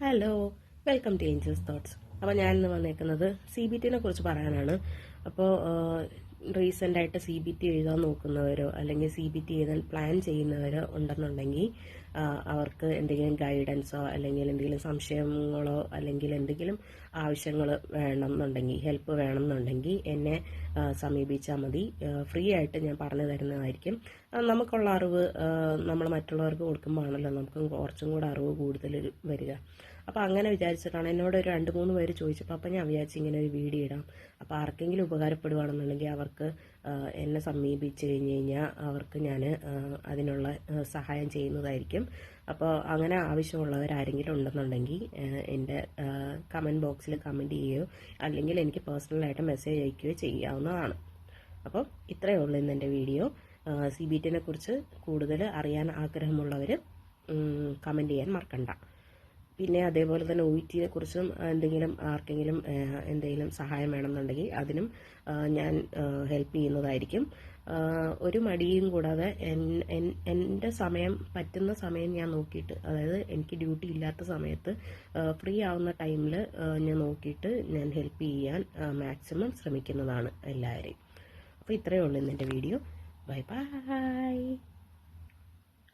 Hello welcome to Angels Thoughts അപ്പോൾ ഞാൻ ഇന്ന് വന്നേക്കുന്നത് സി ബി ടിനെ കുറിച്ച് പറയാനാണ്. അപ്പോൾ റീസെന്റ് ആയിട്ട് സി ബി ടി എഴുതാൻ നോക്കുന്നവരോ അല്ലെങ്കിൽ സി ബി ടി എഴുതാൻ പ്ലാൻ ചെയ്യുന്നവരോ ഉണ്ടെന്നുണ്ടെങ്കിൽ അവർക്ക് എന്തെങ്കിലും ഗൈഡൻസോ അല്ലെങ്കിൽ എന്തെങ്കിലും സംശയങ്ങളോ അല്ലെങ്കിൽ എന്തെങ്കിലും ആവശ്യങ്ങൾ വേണമെന്നുണ്ടെങ്കിൽ ഹെൽപ്പ് വേണമെന്നുണ്ടെങ്കിൽ എന്നെ സമീപിച്ചാൽ മതി. ഫ്രീ ആയിട്ട് ഞാൻ പറഞ്ഞു തരുന്നതായിരിക്കും. നമുക്കുള്ള അറിവ് നമ്മൾ മറ്റുള്ളവർക്ക് കൊടുക്കുമ്പോഴാണല്ലോ നമുക്ക് കുറച്ചും കൂടെ അറിവ് കൂടുതൽ വരിക. അപ്പോൾ അങ്ങനെ വിചാരിച്ചിട്ടാണ് എന്നോട് ഒരു രണ്ട് മൂന്ന് പേര് ചോദിച്ചപ്പോൾ അപ്പോൾ ഞാൻ വിചാരിച്ചു ഇങ്ങനെ ഒരു വീഡിയോ ഇടാം. അപ്പോൾ ആർക്കെങ്കിലും ഉപകാരപ്പെടുകയാണെന്നുണ്ടെങ്കിൽ അവർക്ക് എന്നെ സമീപിച്ചു കഴിഞ്ഞ് കഴിഞ്ഞാൽ അവർക്ക് ഞാൻ അതിനുള്ള സഹായം ചെയ്യുന്നതായിരിക്കും. അപ്പോൾ അങ്ങനെ ആവശ്യമുള്ളവർ ആരെങ്കിലും ഉണ്ടെന്നുണ്ടെങ്കിൽ എന്റെ കമന്റ് ബോക്സിൽ കമന്റ് ചെയ്യുകയോ അല്ലെങ്കിൽ എനിക്ക് പേഴ്സണലായിട്ട് മെസ്സേജ് അയക്കുകയോ ചെയ്യാവുന്നതാണ്. അപ്പോൾ ഇത്രയേ ഉള്ളൂ ഇന്ന് എന്റെ വീഡിയോ സി ബി ടിനെ കുറിച്ച് കൂടുതൽ അറിയാൻ ആഗ്രഹമുള്ളവർ കമന്റ് ചെയ്യാൻ മറക്കണ്ട. പിന്നെ അതേപോലെ തന്നെ ഒ ടിയെ കുറിച്ചും എന്തെങ്കിലും ആർക്കെങ്കിലും എന്തെങ്കിലും സഹായം വേണമെന്നുണ്ടെങ്കിൽ അതിനും ഞാൻ ഹെൽപ്പ് ചെയ്യുന്നതായിരിക്കും. ഒരു മടിയും കൂടാതെ എൻ- എൻ- എന്റെ സമയം പറ്റുന്ന സമയം ഞാൻ നോക്കിയിട്ട് അതായത് എനിക്ക് ഡ്യൂട്ടി ഇല്ലാത്ത സമയത്ത് ഫ്രീ ആവുന്ന ടൈമിൽ ഞാൻ നോക്കിയിട്ട് ഞാൻ ഹെൽപ്പ് ചെയ്യാൻ മാക്സിമം ശ്രമിക്കുന്നതാണ് എല്ലാവരെയും. അപ്പോൾ ഇത്രയേ ഉള്ളൂ ഇന്നെന്റെ വീഡിയോ. Bye bye.